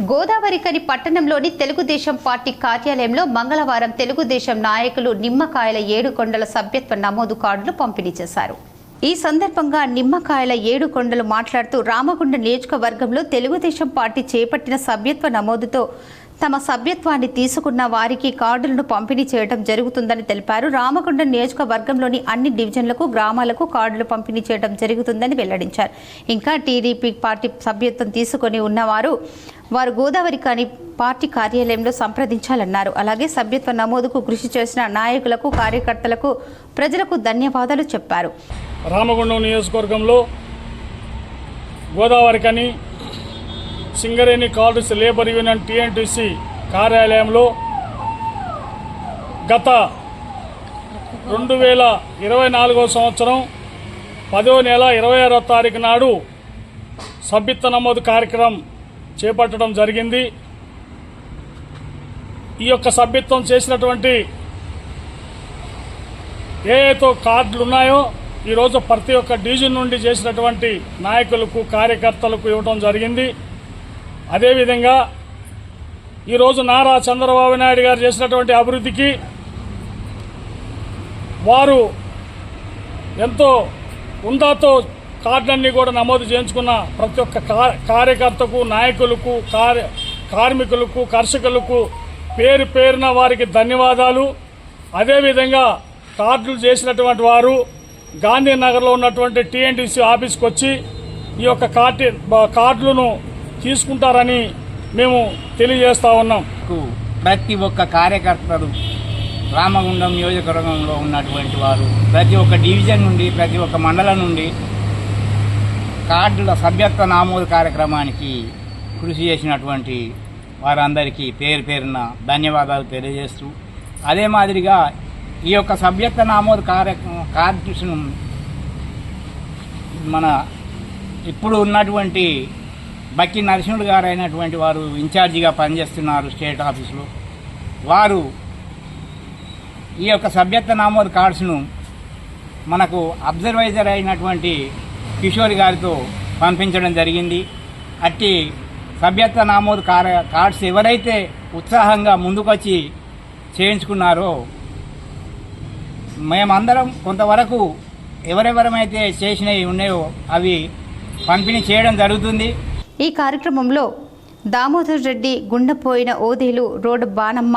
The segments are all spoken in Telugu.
గోదావరికని పట్టణంలోని తెలుగుదేశం పార్టీ కార్యాలయంలో మంగళవారం తెలుగుదేశం నాయకులు నిమ్మకాయల ఏడు కొండల సభ్యత్వ నమోదు కార్డులు పంపిణీ చేశారు. ఈ సందర్భంగా నిమ్మకాయల ఏడు కొండలు మాట్లాడుతూ రామగుండ నియోజకవర్గంలో తెలుగుదేశం పార్టీ చేపట్టిన సభ్యత్వ నమోదుతో తమ సభ్యత్వాన్ని తీసుకున్న వారికి కార్డులను పంపిణీ చేయడం జరుగుతుందని తెలిపారు. రామగుండ నియోజకవర్గంలోని అన్ని డివిజన్లకు గ్రామాలకు కార్డులు పంపిణీ చేయడం జరుగుతుందని వెల్లడించారు. ఇంకా టీడీపీ పార్టీ సభ్యత్వం తీసుకొని ఉన్నవారు వారు గోదావరి కాని పార్టీ కార్యాలయంలో సంప్రదించాలన్నారు. అలాగే సభ్యత్వ నమోదుకు కృషి చేసిన నాయకులకు కార్యకర్తలకు ప్రజలకు ధన్యవాదాలు చెప్పారు. రామగుండం నియోజకవర్గంలో Godavarikhani Singareni colliers labour union TNTC కార్యాలయంలో గత రెండు వేల ఇరవై నాలుగో సంవత్సరం పదో నెల ఇరవై ఆరో తారీఖు నాడు సభ్యత్వ నమోదు కార్యక్రమం చేపట్టడం జరిగింది. ఈ యొక్క సభ్యత్వం చేసినటువంటి ఏ ఏతో కార్డులు ఉన్నాయో ఈరోజు ప్రతి ఒక్క డివిజన్ నుండి చేసినటువంటి నాయకులకు కార్యకర్తలకు ఇవ్వడం జరిగింది. అదేవిధంగా ఈరోజు నారా చంద్రబాబు నాయుడు గారు చేసినటువంటి అభివృద్ధికి వారు ఎంతో ఉందాతో కార్డులన్నీ కూడా నమోదు చేయించుకున్న ప్రతి ఒక్క కార్యకర్తకు నాయకులకు కార్య కార్మికులకు కర్షకులకు పేరు పేరున వారికి ధన్యవాదాలు. అదేవిధంగా కార్డులు చేసినటువంటి వారు గాంధీనగర్లో ఉన్నటువంటి టీఎన్టీసీ ఆఫీస్కి వచ్చి ఈ యొక్క కార్డు కార్డులను తీసుకుంటారని మేము తెలియజేస్తా ఉన్నాం. ప్రతి ఒక్క కార్యకర్తలు రామగుండం నియోజకవర్గంలో ఉన్నటువంటి వారు ప్రతి ఒక్క డివిజన్ నుండి ప్రతి ఒక్క మండలం నుండి కార్డుల సభ్యత్వ నామోదు కార్యక్రమానికి కృషి చేసినటువంటి వారందరికీ పేరు పేరున ధన్యవాదాలు తెలియజేస్తూ అదే మాదిరిగా ఈ యొక్క సభ్యత్వ నామోదు కార్య కార్డును మన ఇప్పుడు ఉన్నటువంటి బక్కి నరసింహుడు గారు అయినటువంటి వారు ఇన్ఛార్జిగా పనిచేస్తున్నారు స్టేట్ ఆఫీసులో. వారు ఈ యొక్క సభ్యత్వ నామోదు కార్డ్స్ను మనకు అబ్జర్వైజర్ అయినటువంటి కిషోర్ గారితో పంపించడం జరిగింది. అట్టి సభ్యత్వ నామోదు కార్ కార్డ్స్ ఎవరైతే ఉత్సాహంగా ముందుకొచ్చి చేయించుకున్నారో మేమందరం కొంతవరకు ఎవరెవరమైతే చేసినవి ఉన్నాయో అవి పంపిణీ చేయడం జరుగుతుంది. ఈ కార్యక్రమంలో దామోదర్ రెడ్డి గుండెపోయిన ఓదేలు రోడ్ బాణమ్మ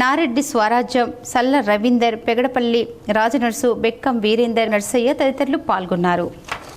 నారెడ్డి స్వరాజ్యం సల్ల రవీందర్ పెగడపల్లి రాజనర్సు బెక్కం వీరేందర్ నర్సయ్య తదితరులు పాల్గొన్నారు.